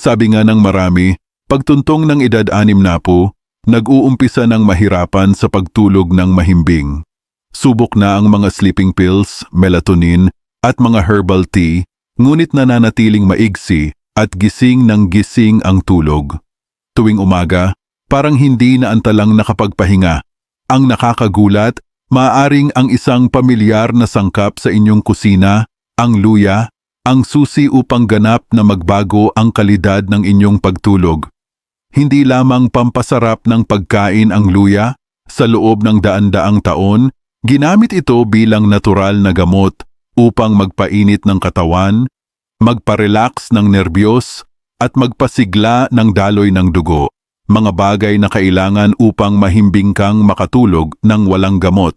Sabi nga ng marami, pagtuntong ng edad anim na po, nag-uumpisa ng mahirapan sa pagtulog ng mahimbing. Subok na ang mga sleeping pills, melatonin, at mga herbal tea, ngunit nananatiling maigsi at gising ng gising ang tulog. Tuwing umaga, parang hindi na antalang nakapagpahinga. Ang nakakagulat, maaring ang isang pamilyar na sangkap sa inyong kusina, ang luya, ang susi upang ganap na magbago ang kalidad ng inyong pagtulog. Hindi lamang pampasarap ng pagkain ang luya, sa loob ng daan-daang taon, ginamit ito bilang natural na gamot upang magpainit ng katawan, magparelax ng nerbiyos, at magpasigla ng daloy ng dugo, mga bagay na kailangan upang mahimbing kang makatulog ng walang gamot.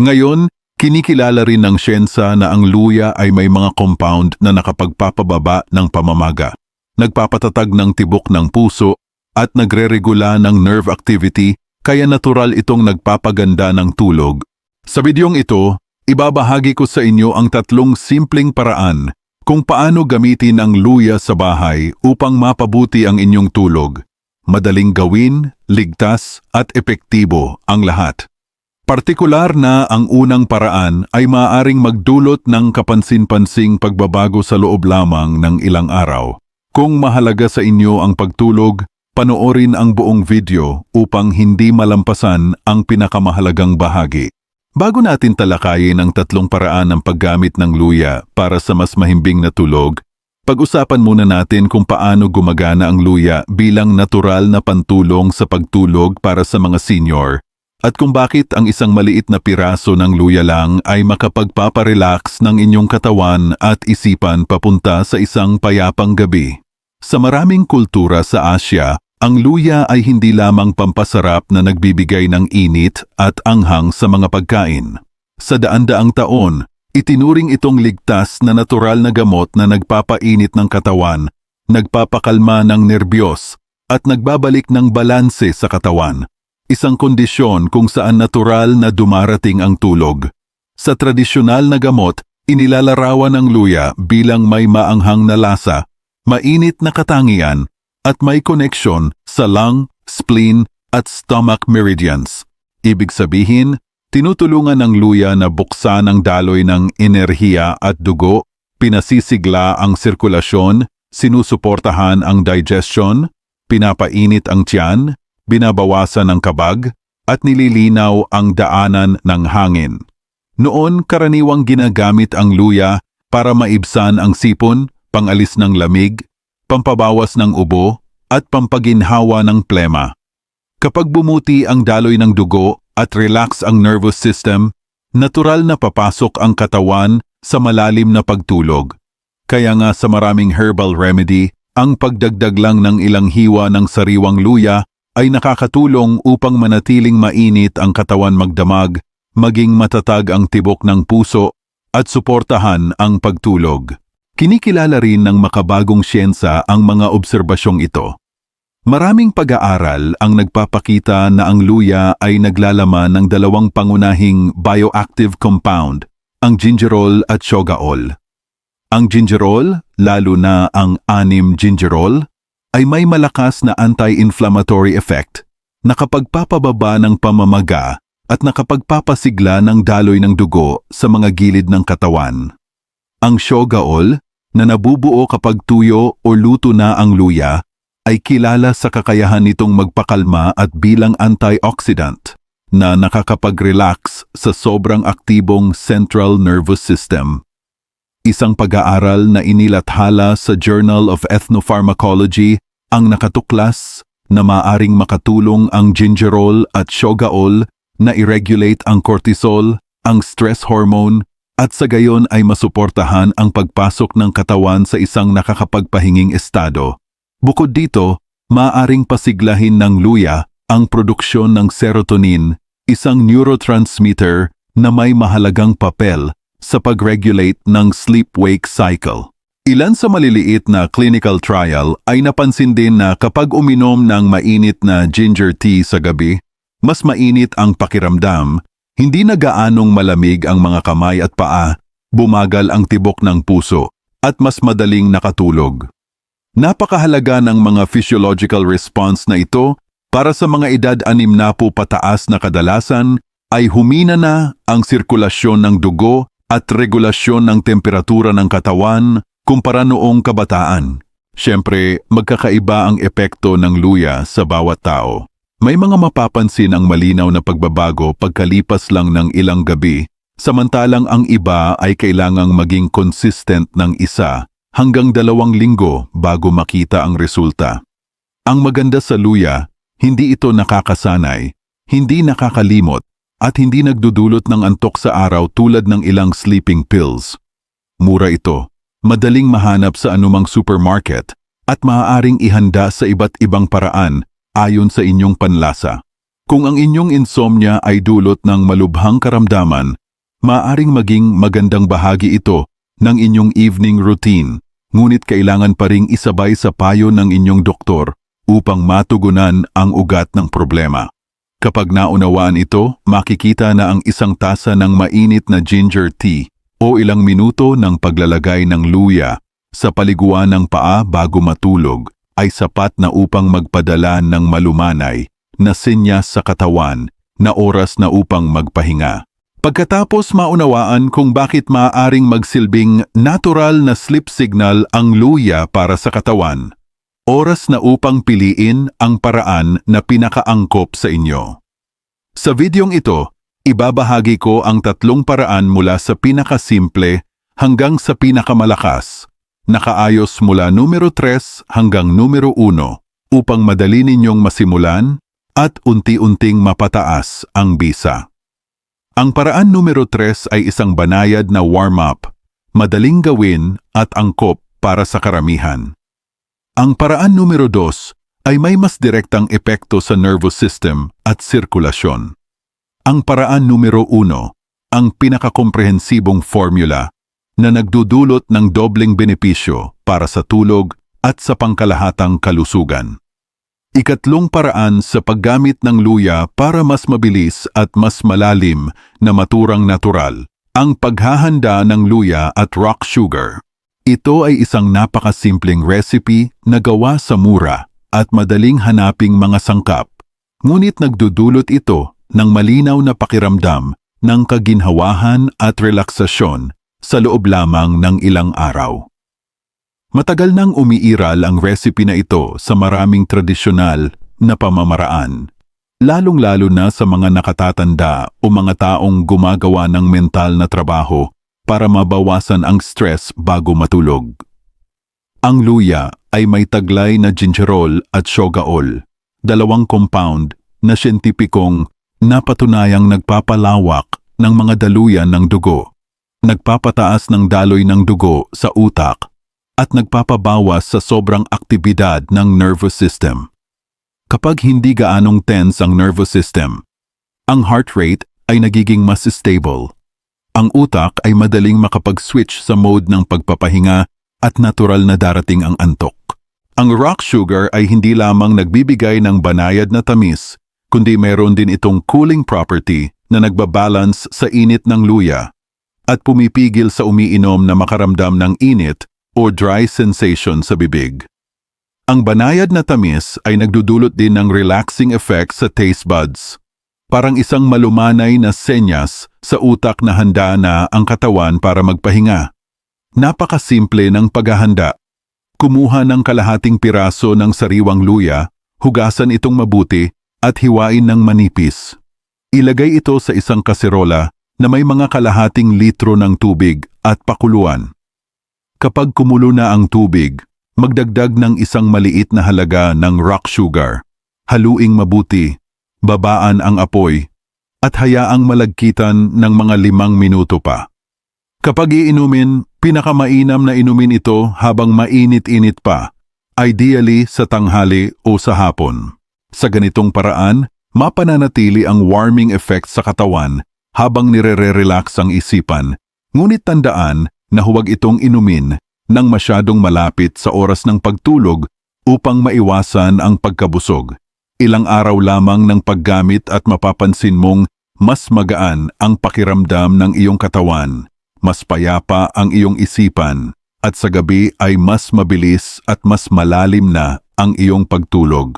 Ngayon, kinikilala rin ng syensa na ang luya ay may mga compound na nakapagpapababa ng pamamaga, nagpapatatag ng tibok ng puso, at nagre-regula ng nerve activity kaya natural itong nagpapaganda ng tulog. Sa bidyong ito, ibabahagi ko sa inyo ang tatlong simpleng paraan kung paano gamitin ang luya sa bahay upang mapabuti ang inyong tulog. Madaling gawin, ligtas at epektibo ang lahat. Partikular na ang unang paraan ay maaaring magdulot ng kapansin-pansing pagbabago sa loob lamang ng ilang araw. Kung mahalaga sa inyo ang pagtulog, panoorin ang buong video upang hindi malampasan ang pinakamahalagang bahagi. Bago natin talakayin ang tatlong paraan ng paggamit ng luya para sa mas mahimbing na tulog, pag-usapan muna natin kung paano gumagana ang luya bilang natural na pantulong sa pagtulog para sa mga senior at kung bakit ang isang maliit na piraso ng luya lang ay makapagpaparelax ng inyong katawan at isipan papunta sa isang payapang gabi. Sa maraming kultura sa Asya, ang luya ay hindi lamang pampasarap na nagbibigay ng init at anghang sa mga pagkain. Sa daan-daang taon, itinuring itong ligtas na natural na gamot na nagpapainit ng katawan, nagpapakalma ng nerbiyos, at nagbabalik ng balanse sa katawan. Isang kondisyon kung saan natural na dumarating ang tulog. Sa tradisyonal na gamot, inilalarawan ang luya bilang may maanghang na lasa, mainit na katangian, at may koneksyon sa lung, spleen at stomach meridians. Ibig sabihin, tinutulungan ng luya na buksan ang daloy ng enerhiya at dugo, pinasisigla ang sirkulasyon, sinusuportahan ang digestion, pinapainit ang tiyan, binabawasan ang kabag, at nililinaw ang daanan ng hangin. Noon karaniwang ginagamit ang luya para maibsan ang sipon, pangalis ng lamig, pampabawas ng ubo, at pampaginhawa ng plema. Kapag bumuti ang daloy ng dugo at relax ang nervous system, natural na papasok ang katawan sa malalim na pagtulog. Kaya nga sa maraming herbal remedy, ang pagdagdag lang ng ilang hiwa ng sariwang luya ay nakakatulong upang manatiling mainit ang katawan magdamag, maging matatag ang tibok ng puso, at suportahan ang pagtulog. Kinikilala rin ng makabagong siyensa ang mga obserbasyong ito. Maraming pag-aaral ang nagpapakita na ang luya ay naglalaman ng dalawang pangunahing bioactive compound, ang gingerol at shogaol. Ang gingerol, lalo na ang anim gingerol, ay may malakas na anti-inflammatory effect, nakapagpapababa ng pamamaga at nakapagpapasigla ng daloy ng dugo sa mga gilid ng katawan. Ang shogaol, na nabubuo kapag tuyo o luto na ang luya, ay kilala sa kakayahan nitong magpakalma at bilang antioxidant na nakakapag-relax sa sobrang aktibong central nervous system. Isang pag-aaral na inilathala sa Journal of Ethnopharmacology ang nakatuklas na maaring makatulong ang gingerol at shogaol na i-regulate ang cortisol, ang stress hormone at sa gayon ay masuportahan ang pagpasok ng katawan sa isang nakakapagpahinging estado. Bukod dito, maaring pasiglahin ng luya ang produksyon ng serotonin, isang neurotransmitter na may mahalagang papel sa pag-regulate ng sleep-wake cycle. Ilan sa maliliit na clinical trial ay napansin din na kapag uminom ng mainit na ginger tea sa gabi, mas mainit ang pakiramdam hindi na gaanong malamig ang mga kamay at paa, bumagal ang tibok ng puso, at mas madaling nakatulog. Napakahalaga ng mga physiological response na ito para sa mga edad anim na po pataas na kadalasan ay humina na ang sirkulasyon ng dugo at regulasyon ng temperatura ng katawan kumpara noong kabataan. Siyempre, magkakaiba ang epekto ng luya sa bawat tao. May mga mapapansin ang malinaw na pagbabago pagkalipas lang ng ilang gabi, samantalang ang iba ay kailangang maging consistent ng isa hanggang dalawang linggo bago makita ang resulta. Ang maganda sa luya, hindi ito nakakasanay, hindi nakakalimot, at hindi nagdudulot ng antok sa araw tulad ng ilang sleeping pills. Mura ito, madaling mahanap sa anumang supermarket, at maaaring ihanda sa iba't ibang paraan ayon sa inyong panlasa. Kung ang inyong insomnia ay dulot ng malubhang karamdaman, maaaring maging magandang bahagi ito ng inyong evening routine ngunit kailangan pa ring isabay sa payo ng inyong doktor upang matugunan ang ugat ng problema. Kapag naunawaan ito, makikita na ang isang tasa ng mainit na ginger tea o ilang minuto ng paglalagay ng luya sa paliguan ng paa bago matulog ay sapat na upang magpadala ng malumanay na senyas sa katawan na oras na upang magpahinga. Pagkatapos maunawaan kung bakit maaaring magsilbing natural na sleep signal ang luya para sa katawan, oras na upang piliin ang paraan na pinakaangkop sa inyo. Sa videong ito, ibabahagi ko ang tatlong paraan mula sa pinakasimple hanggang sa pinakamalakas, nakaayos mula numero 3 hanggang numero 1 upang madali ninyong masimulan at unti-unting mapataas ang bisa. Ang paraan numero 3 ay isang banayad na warm-up, madaling gawin at angkop para sa karamihan. Ang paraan numero 2 ay may mas direktang epekto sa nervous system at sirkulasyon. Ang paraan numero 1, ang pinakakomprehensibong formula na nagdudulot ng dobleng benepisyo para sa tulog at sa pangkalahatang kalusugan. Ikatlong paraan sa paggamit ng luya para mas mabilis at mas malalim na maturang natural, ang paghahanda ng luya at rock sugar. Ito ay isang napakasimpleng recipe na gawa sa mura at madaling hanaping mga sangkap, ngunit nagdudulot ito ng malinaw na pakiramdam ng kaginhawahan at relaksasyon sa loob lamang ng ilang araw. Matagal nang umiiral ang recipe na ito sa maraming tradisyonal na pamamaraan, lalong-lalo na sa mga nakatatanda o mga taong gumagawa ng mental na trabaho para mabawasan ang stress bago matulog. Ang luya ay may taglay na gingerol at shogaol, dalawang compound na siyentipikong napatunayang nagpapalawak ng mga daluyan ng dugo, nagpapataas ng daloy ng dugo sa utak at nagpapabawas sa sobrang aktibidad ng nervous system. Kapag hindi gaanong tense ang nervous system, ang heart rate ay nagiging mas stable. Ang utak ay madaling makapag-switch sa mode ng pagpapahinga at natural na darating ang antok. Ang rock sugar ay hindi lamang nagbibigay ng banayad na tamis, kundi mayroon din itong cooling property na nagbabalance sa init ng luya at pumipigil sa umiinom na makaramdam ng init o dry sensation sa bibig. Ang banayad na tamis ay nagdudulot din ng relaxing effect sa taste buds. Parang isang malumanay na senyas sa utak na handa na ang katawan para magpahinga. Napakasimple ng paghahanda. Kumuha ng kalahating piraso ng sariwang luya, hugasan itong mabuti at hiwain ng manipis. Ilagay ito sa isang kaserola na may mga kalahating litro ng tubig at pakuluan. Kapag kumulo na ang tubig, magdagdag ng isang maliit na halaga ng rock sugar. Haluing mabuti, babaan ang apoy, at hayaang malagkitan ng mga limang minuto pa. Kapag iinumin, pinakamainam na inumin ito habang mainit-init pa, ideally sa tanghali o sa hapon. Sa ganitong paraan, mapananatili ang warming effect sa katawan habang nire-relax ang isipan, ngunit tandaan na huwag itong inumin nang masyadong malapit sa oras ng pagtulog upang maiwasan ang pagkabusog. Ilang araw lamang ng paggamit at mapapansin mong mas magaan ang pakiramdam ng iyong katawan, mas payapa ang iyong isipan, at sa gabi ay mas mabilis at mas malalim na ang iyong pagtulog.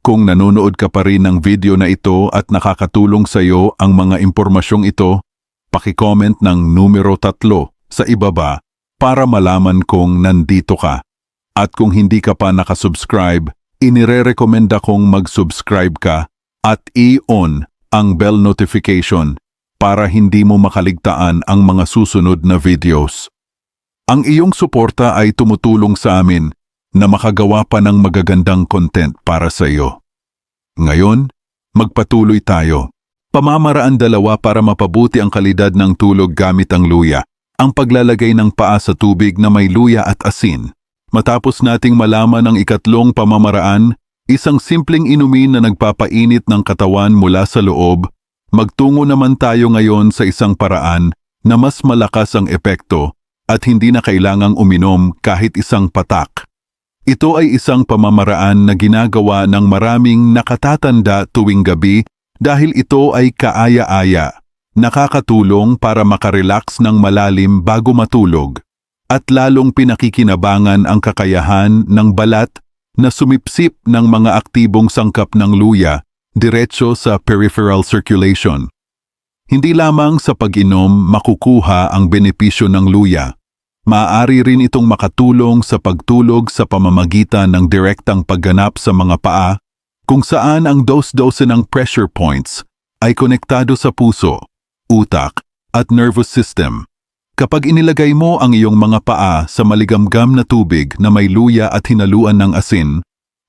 Kung nanonood ka pa rin ng video na ito at nakakatulong sa iyo ang mga impormasyong ito, pakicomment ng numero tatlo sa ibaba para malaman kung nandito ka. At kung hindi ka pa nakasubscribe, inire-recommenda kong mag-subscribe ka at i-on ang bell notification para hindi mo makaligtaan ang mga susunod na videos. Ang iyong suporta ay tumutulong sa amin na makagawa pa ng magagandang content para sa iyo. Ngayon, magpatuloy tayo. Pamamaraan dalawa para mapabuti ang kalidad ng tulog gamit ang luya. Ang paglalagay ng paa sa tubig na may luya at asin. Matapos nating malaman ang ikatlong pamamaraan, isang simpleng inumin na nagpapainit ng katawan mula sa loob, magtungo naman tayo ngayon sa isang paraan na mas malakas ang epekto at hindi na kailangang uminom kahit isang patak. Ito ay isang pamamaraan na ginagawa ng maraming nakatatanda tuwing gabi dahil ito ay kaaya-aya, nakakatulong para makarelax ng malalim bago matulog, at lalong pinakikinabangan ang kakayahan ng balat na sumipsip ng mga aktibong sangkap ng luya diretso sa peripheral circulation. Hindi lamang sa pag-inom makukuha ang benepisyo ng luya, Maaari rin itong makatulong sa pagtulog sa pamamagitan ng direktang pagganap sa mga paa kung saan ang dose-dose ng pressure points ay konektado sa puso, utak at nervous system. Kapag inilagay mo ang iyong mga paa sa maligamgam na tubig na may luya at hinaluan ng asin,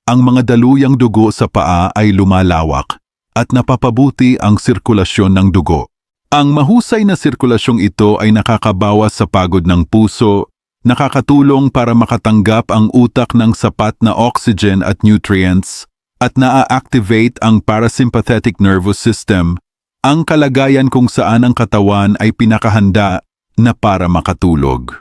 ang mga daluyang dugo sa paa ay lumalawak at napapabuti ang sirkulasyon ng dugo. Ang mahusay na sirkulasyong ito ay nakakabawas sa pagod ng puso, nakakatulong para makatanggap ang utak ng sapat na oxygen at nutrients, at naa-activate ang parasympathetic nervous system, ang kalagayan kung saan ang katawan ay pinakahanda na para makatulog.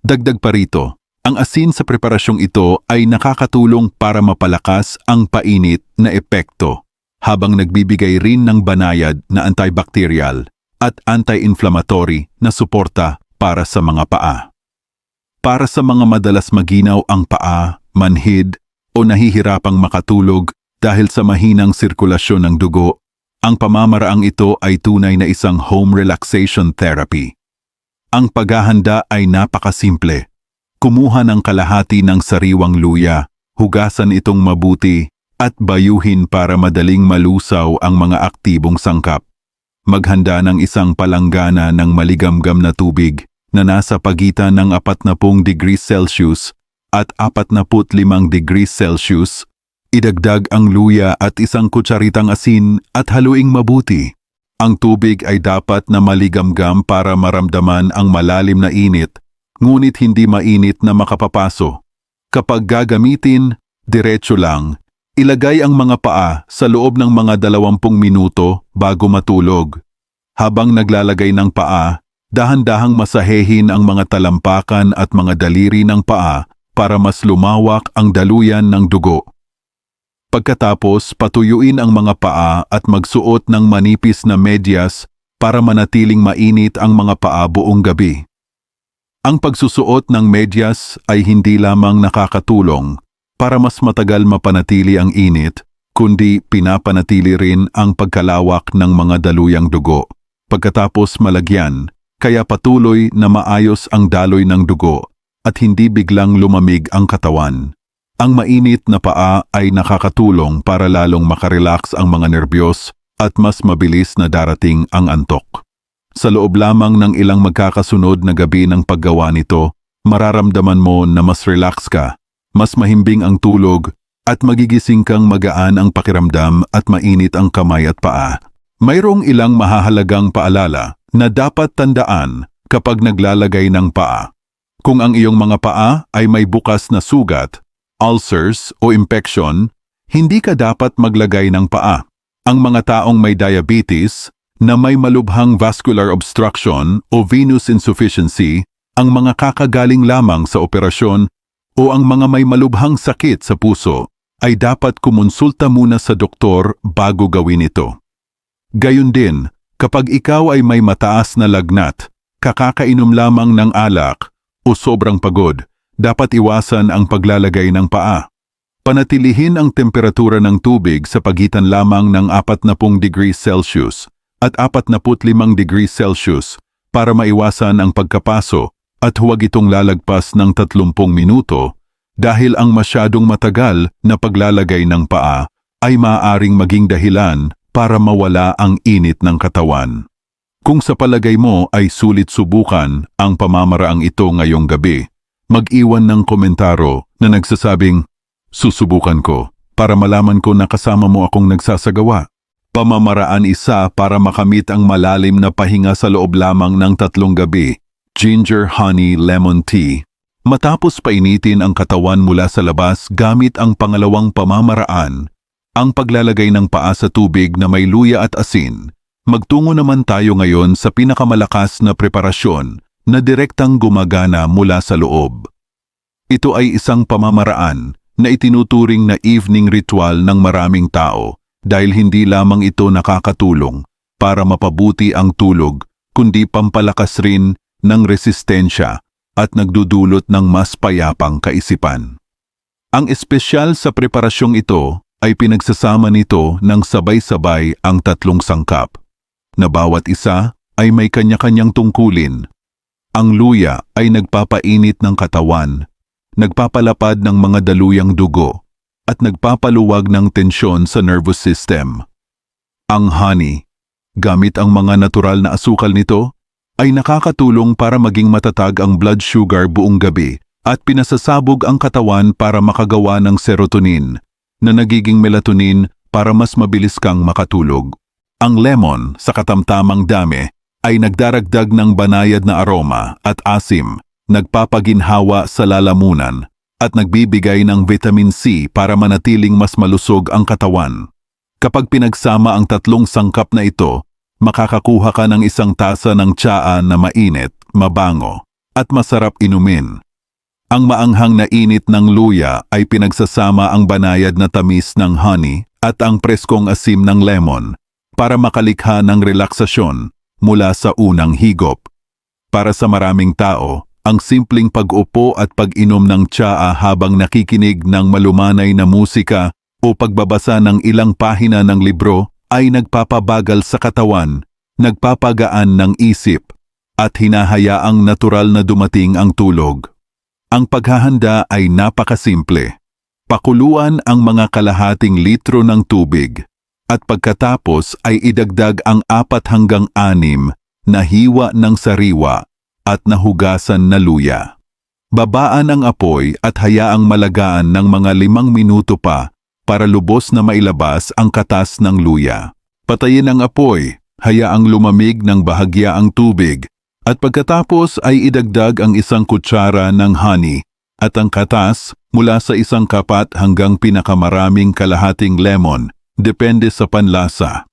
Dagdag pa rito, ang asin sa preparasyong ito ay nakakatulong para mapalakas ang painit na epekto habang nagbibigay rin ng banayad na antibacterial at anti-inflammatory na suporta para sa mga paa. Para sa mga madalas maginaw ang paa, manhid o nahihirapang makatulog dahil sa mahinang sirkulasyon ng dugo, ang pamamaraang ito ay tunay na isang home relaxation therapy. Ang paghahanda ay napakasimple. Kumuha ng kalahati ng sariwang luya, hugasan itong mabuti at bayuhin para madaling malusaw ang mga aktibong sangkap. Maghanda ng isang palanggana ng maligamgam na tubig na nasa pagitan ng 40 degrees Celsius at 45 degrees Celsius. Idagdag ang luya at isang kutsaritang asin at haluing mabuti. Ang tubig ay dapat na maligamgam para maramdaman ang malalim na init, ngunit hindi mainit na makapapaso. Kapag gagamitin, diretso lang Ilagay ang mga paa sa loob ng mga dalawampung minuto bago matulog. Habang naglalagay ng paa, dahan-dahang masahehin ang mga talampakan at mga daliri ng paa para mas lumawak ang daluyan ng dugo. Pagkatapos, patuyuin ang mga paa at magsuot ng manipis na medyas para manatiling mainit ang mga paa buong gabi. Ang pagsusuot ng medyas ay hindi lamang nakakatulong, para mas matagal mapanatili ang init, kundi pinapanatili rin ang pagkalawak ng mga daluyang dugo. Pagkatapos malagyan, kaya patuloy na maayos ang daloy ng dugo at hindi biglang lumamig ang katawan. Ang mainit na paa ay nakakatulong para lalong makarelax ang mga nerbiyos at mas mabilis na darating ang antok. Sa loob lamang ng ilang magkakasunod na gabi ng paggawa nito, mararamdaman mo na mas relax ka mas mahimbing ang tulog at magigising kang magaan ang pakiramdam at mainit ang kamay at paa. Mayroong ilang mahahalagang paalala na dapat tandaan kapag naglalagay ng paa. Kung ang iyong mga paa ay may bukas na sugat, ulcers o infection, hindi ka dapat maglagay ng paa. Ang mga taong may diabetes, na may malubhang vascular obstruction o venous insufficiency, ang mga kakagaling lamang sa operasyon o ang mga may malubhang sakit sa puso ay dapat kumonsulta muna sa doktor bago gawin ito. Gayun din, kapag ikaw ay may mataas na lagnat, kakakainom lamang ng alak o sobrang pagod, dapat iwasan ang paglalagay ng paa. Panatilihin ang temperatura ng tubig sa pagitan lamang ng 40 degrees Celsius at 45 degrees Celsius para maiwasan ang pagkapaso at huwag itong lalagpas ng 30 minuto dahil ang masyadong matagal na paglalagay ng paa ay maaaring maging dahilan para mawala ang init ng katawan. Kung sa palagay mo ay sulit subukan ang pamamaraang ito ngayong gabi, mag-iwan ng komentaro na nagsasabing, Susubukan ko para malaman ko na kasama mo akong nagsasagawa. Pamamaraan isa para makamit ang malalim na pahinga sa loob lamang ng tatlong gabi, ginger honey lemon tea. Matapos painitin ang katawan mula sa labas gamit ang pangalawang pamamaraan, ang paglalagay ng paa sa tubig na may luya at asin, magtungo naman tayo ngayon sa pinakamalakas na preparasyon na direktang gumagana mula sa loob. Ito ay isang pamamaraan na itinuturing na evening ritual ng maraming tao dahil hindi lamang ito nakakatulong para mapabuti ang tulog kundi pampalakas rin ng resistensya at nagdudulot ng mas payapang kaisipan. Ang espesyal sa preparasyong ito ay pinagsasama nito ng sabay-sabay ang tatlong sangkap, na bawat isa ay may kanya-kanyang tungkulin. Ang luya ay nagpapainit ng katawan nagpapalapad ng mga daluyang dugo at nagpapaluwag ng tensyon sa nervous system. Ang honey, gamit ang mga natural na asukal nito, ay nakakatulong para maging matatag ang blood sugar buong gabi at pinasasabog ang katawan para makagawa ng serotonin na nagiging melatonin para mas mabilis kang makatulog. Ang lemon sa katamtamang dami ay nagdaragdag ng banayad na aroma at asim nagpapaginhawa sa lalamunan at nagbibigay ng vitamin C para manatiling mas malusog ang katawan. Kapag pinagsama ang tatlong sangkap na ito, makakakuha ka ng isang tasa ng tsaa na mainit, mabango, at masarap inumin. Ang maanghang na init ng luya ay pinagsasama ang banayad na tamis ng honey at ang preskong asim ng lemon para makalikha ng relaksasyon mula sa unang higop. Para sa maraming tao, ang simpleng pag-upo at pag-inom ng tsaa habang nakikinig ng malumanay na musika o pagbabasa ng ilang pahina ng libro ay nagpapabagal sa katawan, nagpapagaan ng isip, at hinahayaang natural na dumating ang tulog. Ang paghahanda ay napakasimple. Pakuluan ang mga kalahating litro ng tubig at pagkatapos ay idagdag ang apat hanggang anim na hiwa ng sariwa at nahugasan na luya. Babaan ang apoy at hayaang malagaan ng mga limang minuto pa para lubos na mailabas ang katas ng luya. Patayin ang apoy, hayaang lumamig ng bahagya ang tubig, at pagkatapos ay idagdag ang isang kutsara ng honey at ang katas mula sa isang kapat hanggang pinakamaraming kalahating lemon, depende sa panlasa.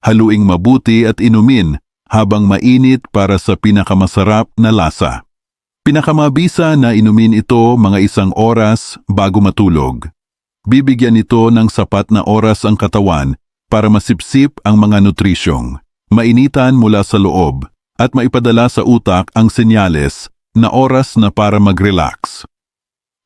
Haluing mabuti at inumin habang mainit para sa pinakamasarap na lasa. Pinakamabisa na inumin ito mga isang oras bago matulog. Bibigyan ito ng sapat na oras ang katawan para masipsip ang mga nutrisyong, mainitan mula sa loob, at maipadala sa utak ang senyales na oras na para mag-relax.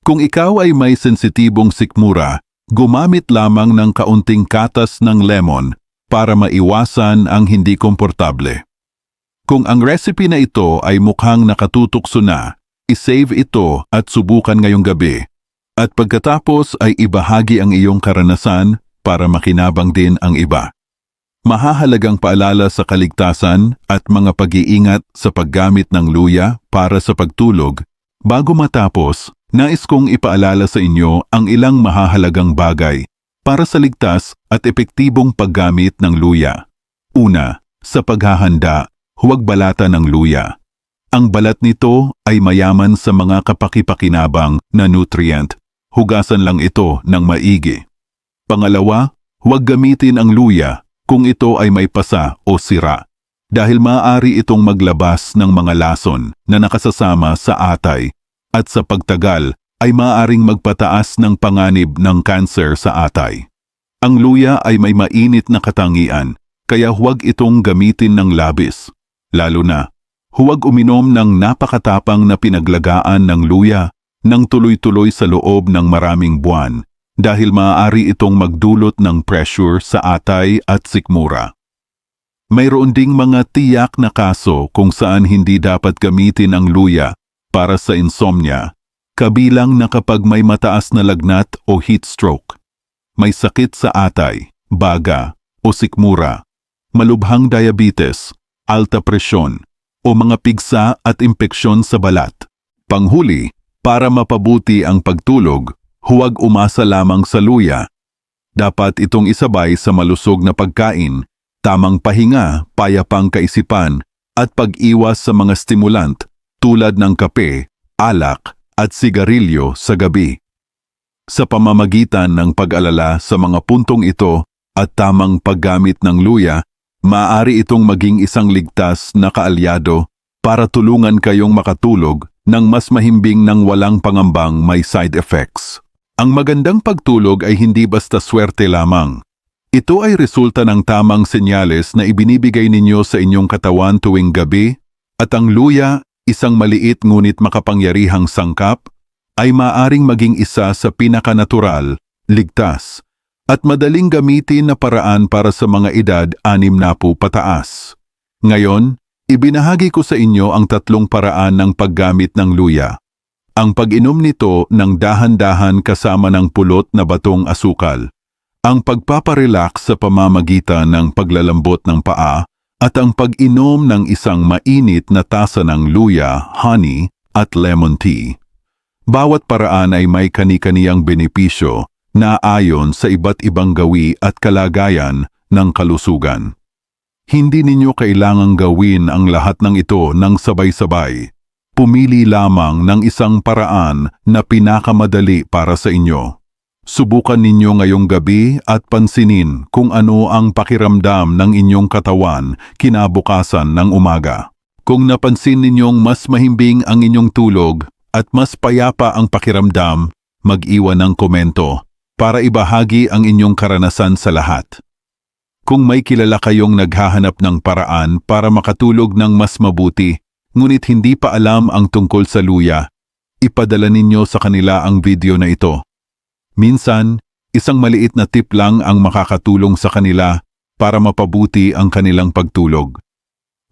Kung ikaw ay may sensitibong sikmura, gumamit lamang ng kaunting katas ng lemon para maiwasan ang hindi komportable. Kung ang recipe na ito ay mukhang nakatutukso na, isave ito at subukan ngayong gabi. At pagkatapos ay ibahagi ang iyong karanasan para makinabang din ang iba. Mahahalagang paalala sa kaligtasan at mga pag-iingat sa paggamit ng luya para sa pagtulog. Bago matapos, nais kong ipaalala sa inyo ang ilang mahahalagang bagay para sa ligtas at epektibong paggamit ng luya. Una, sa paghahanda, huwag balata ng luya. Ang balat nito ay mayaman sa mga kapakipakinabang na nutrient. Hugasan lang ito ng maigi. Pangalawa, huwag gamitin ang luya kung ito ay may pasa o sira dahil maaari itong maglabas ng mga lason na nakasasama sa atay at sa pagtagal ay maaaring magpataas ng panganib ng cancer sa atay. Ang luya ay may mainit na katangian kaya huwag itong gamitin ng labis. Lalo na, Huwag uminom ng napakatapang na pinaglagaan ng luya ng tuloy-tuloy sa loob ng maraming buwan dahil maaari itong magdulot ng pressure sa atay at sikmura. Mayroon ding mga tiyak na kaso kung saan hindi dapat gamitin ang luya para sa insomnia, kabilang na kapag may mataas na lagnat o heat stroke, may sakit sa atay, baga o sikmura, malubhang diabetes, alta presyon, o mga pigsa at impeksyon sa balat. Panghuli, para mapabuti ang pagtulog, huwag umasa lamang sa luya. Dapat itong isabay sa malusog na pagkain, tamang pahinga, payapang kaisipan, at pag-iwas sa mga stimulant tulad ng kape, alak, at sigarilyo sa gabi. Sa pamamagitan ng pag-alala sa mga puntong ito at tamang paggamit ng luya, maaari itong maging isang ligtas na kaalyado para tulungan kayong makatulog ng mas mahimbing ng walang pangambang may side effects. Ang magandang pagtulog ay hindi basta swerte lamang. Ito ay resulta ng tamang senyales na ibinibigay ninyo sa inyong katawan tuwing gabi at ang luya, isang maliit ngunit makapangyarihang sangkap, ay maaring maging isa sa pinakanatural, ligtas, at madaling gamitin na paraan para sa mga edad anim na po pataas. Ngayon, ibinahagi ko sa inyo ang tatlong paraan ng paggamit ng luya. Ang pag-inom nito ng dahan-dahan kasama ng pulot na batong asukal. Ang pagpaparelax sa pamamagitan ng paglalambot ng paa at ang pag-inom ng isang mainit na tasa ng luya, honey at lemon tea. Bawat paraan ay may kani-kaniyang benepisyo na ayon sa iba't ibang gawi at kalagayan ng kalusugan. Hindi ninyo kailangang gawin ang lahat ng ito ng sabay-sabay. Pumili lamang ng isang paraan na pinakamadali para sa inyo. Subukan ninyo ngayong gabi at pansinin kung ano ang pakiramdam ng inyong katawan kinabukasan ng umaga. Kung napansin ninyong mas mahimbing ang inyong tulog at mas payapa ang pakiramdam, mag-iwan ng komento para ibahagi ang inyong karanasan sa lahat. Kung may kilala kayong naghahanap ng paraan para makatulog ng mas mabuti, ngunit hindi pa alam ang tungkol sa luya, ipadala ninyo sa kanila ang video na ito. Minsan, isang maliit na tip lang ang makakatulong sa kanila para mapabuti ang kanilang pagtulog.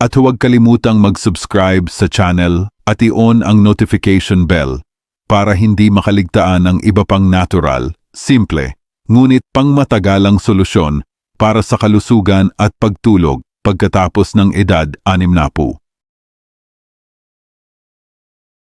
At huwag kalimutang mag-subscribe sa channel at i-on ang notification bell para hindi makaligtaan ng iba pang natural simple, ngunit pangmatagalang solusyon para sa kalusugan at pagtulog pagkatapos ng edad 60.